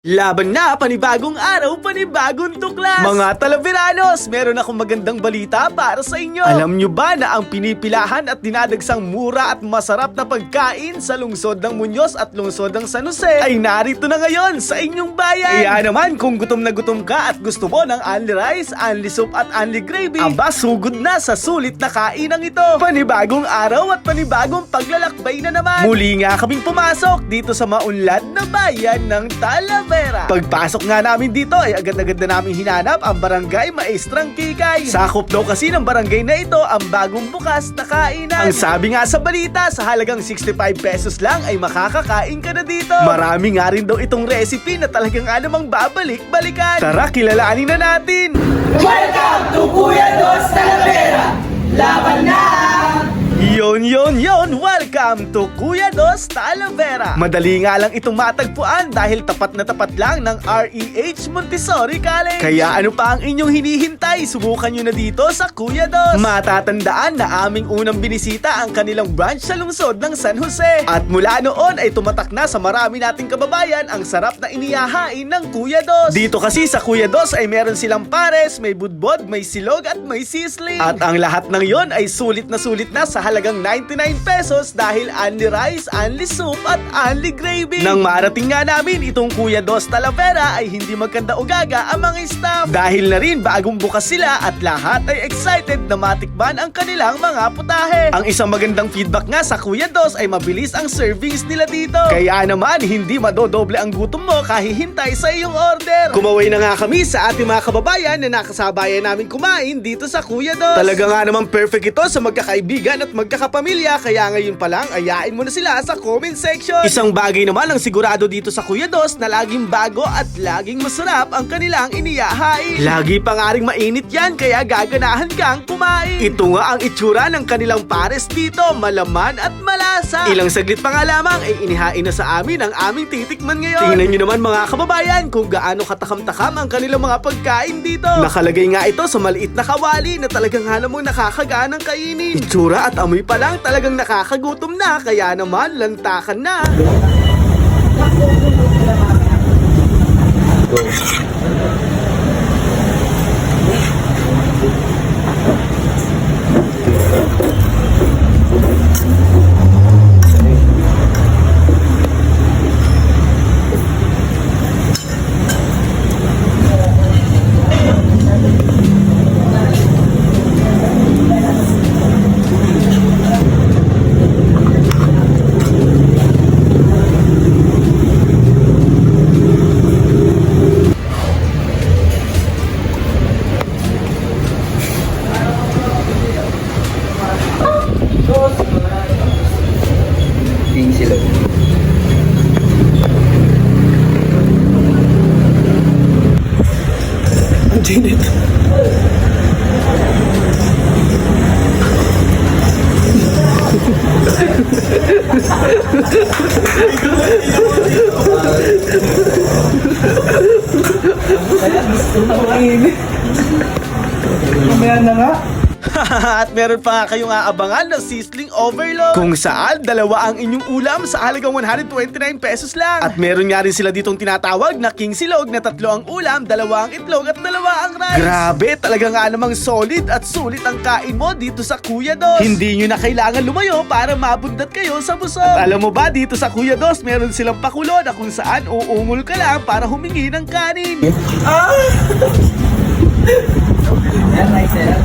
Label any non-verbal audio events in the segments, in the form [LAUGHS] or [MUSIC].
Laban na, panibagong araw, panibagong tuklas! Mga Talaveranos, meron akong magandang balita para sa inyo. Alam nyo ba na ang pinipilahan at dinadagsang mura at masarap na pagkain sa lungsod ng Muñoz at lungsod ng San Jose ay narito na ngayon sa inyong bayan? Kaya naman, kung gutom na gutom ka at gusto mo ng only rice, only soup at only gravy, aba sugod na sa sulit na kainang ito. Panibagong araw at panibagong paglalakbay na naman. Muli nga kaming pumasok dito sa maunlad na bayan ng Talavera. Pagpasok nga namin dito ay agad-agad na namin hinanap ang barangay Maestrang Kikay. Sakop daw kasi ng barangay na ito ang bagong bukas na kainan. Ang sabi nga sa balita, sa halagang 65 pesos lang ay makakakain ka na dito. Marami nga rin daw itong recipe na talagang anumang babalik-balikan. Tara, kilalanin na natin! Welcome to Kuya Dos Talavera! Laban na! Yon, yon, yon! Welcome to Kuya Dos Talavera! Madali nga lang itong matagpuan dahil tapat na tapat lang ng REH Montessori College. Kaya ano pa ang inyong hinihintay? Subukan nyo na dito sa Kuya Dos. Matatandaan na aming unang binisita ang kanilang branch sa lungsod ng San Jose. At mula noon ay tumatak na sa marami nating kababayan ang sarap na inihahain ng Kuya Dos. Dito kasi sa Kuya Dos ay meron silang pares, may budbod, may silog at may sisling. At ang lahat ng yon ay sulit na sulit na sa halagang 99 pesos dahil only rice, only soup at only gravy. Nang marating nga namin itong Kuya Dos Talavera ay hindi magkanda o gaga ang mga staff. Dahil na rin bagong bukas sila at lahat ay excited na matikman ang kanilang mga putahe. Ang isang magandang feedback nga sa Kuya Dos ay mabilis ang servings nila dito. Kaya naman hindi madodoble ang gutom mo kahihintay sa iyong order. Kumaway na nga kami sa ating mga kababayan na nakasabayan namin kumain dito sa Kuya Dos. Talaga nga naman perfect ito sa magkakaibigan at magkakapamilya kaya ngayon pa lang ayain mo na sila sa comment section. Isang bagay naman ang sigurado dito sa Kuya Dos na laging bago at laging masarap ang kanilang iniyahain. Lagi pa nga ring mainit yan kaya gaganahan kang kumain. Ito nga ang itsura ng kanilang pares dito, malaman at malasa. Ilang saglit pa nga lamang ay inihain na sa amin ang aming titikman ngayon. Tingnan nyo naman mga kababayan kung gaano katakam-takam ang kanilang mga pagkain dito. Nakalagay nga ito sa maliit na kawali na talagang halamang nakakaganang kainin. Itsura at amoy pa lang talagang nakakagutom na kaya naman lantakan na. King sila. Mamaya At meron pa nga kayong aabangan na sizzling overload. Kung saan, dalawa ang inyong ulam sa halagang 129 pesos lang. At meron nga rin sila ditong tinatawag na king silog na tatlo ang ulam, dalawa ang itlog at dalawa ang rice. Grabe, talaga nga namang solid at sulit ang kain mo dito sa Kuya Dos. Hindi nyo na kailangan lumayo para mabundat kayo sa busog. At alam mo ba, dito sa Kuya Dos, meron silang pakulo na kung saan uungol ka lang para humingi ng kanin. [LAUGHS] Yan, nice eh.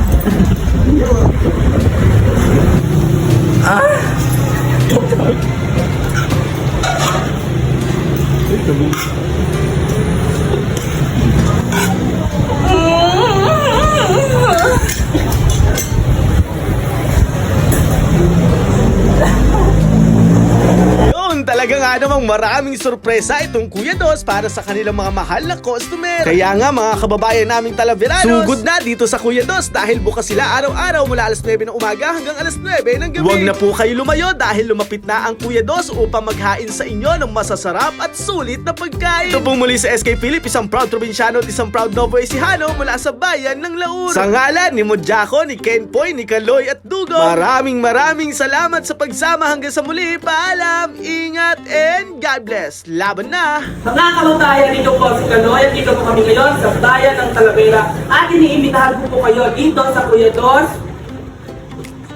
Nga namang maraming sorpresa itong Kuya Dos para sa kanilang mga mahal na customer. Kaya nga mga kababayan naming Talaveranos, sugod na dito sa Kuya Dos dahil bukas sila araw-araw mula alas 9 ng umaga hanggang alas 9 ng gabi. Huwag na po kayo lumayo dahil lumapit na ang Kuya Dos upang maghain sa inyo ng masasarap at sulit na pagkain. Ito pong muli sa SK Philip, isang proud probinsyano at isang proud Novo Ecijano mula sa bayan ng Laur. Sa ngalan ni Modjako, ni Ken Poy, ni Kaloy at Dugo, maraming maraming salamat sa pagsama hanggang sa muli. Paalam, ingat! And God bless. Laban na! Mga kababayan, dito po si Kaloy at dito po kami ngayon sa bayan ng Talavera at iniimbitahan ko po kayo dito sa Kuya Dos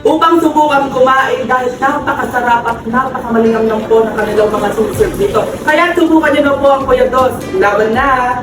upang subukan kumain dahil napakasarap at napakamalingam lang po ng kanilang mga susunod dito. Kaya subukan niyo na po ang Kuya Dos. Laban na!